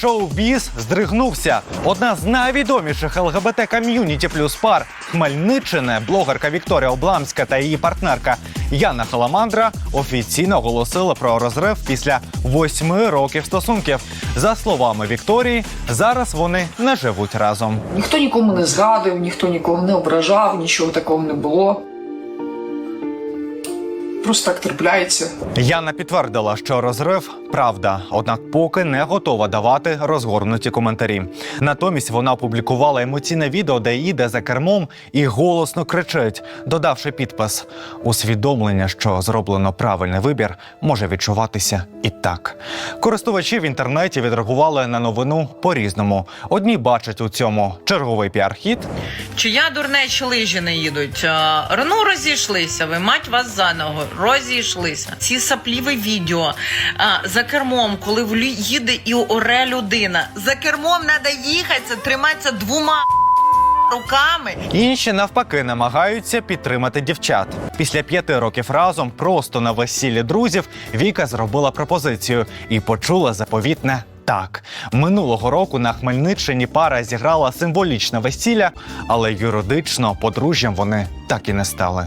шоу-біз здригнувся. Одна з найвідоміших ЛГБТ ком'юніті плюс пар Хмельниччини, блогерка Вікторія Обламська та її партнерка Яна Халамандра офіційно оголосили про розрив після восьми років стосунків. За словами Вікторії, зараз вони не живуть разом. Ніхто нікому не згадив, ніхто нікого не ображав, нічого такого не було. Просто так трапляється. Яна підтвердила, що розрив правда, однак поки не готова давати розгорнуті коментарі. Натомість вона опублікувала емоційне відео, де їде за кермом і голосно кричить, додавши підпис: усвідомлення, що зроблено правильний вибір, може відчуватися і так. Користувачі в інтернеті відреагували на новину по-різному. Одні бачать у цьому черговий піар-хід, Чия дурнечі лижі не їдуть? А, Ну розійшлися. Ви мать вас за ногу. Розійшлися. Ці сапліві відео а, за кермом, коли в їде і оре людина. За кермом треба їхати, триматися двома руками. Інші навпаки намагаються підтримати дівчат. Після п'яти років разом, просто на весіллі друзів, Віка зробила пропозицію і почула заповітне. Так, минулого року на Хмельниччині пара зіграла символічне весілля, але юридично подружжям вони так і не стали.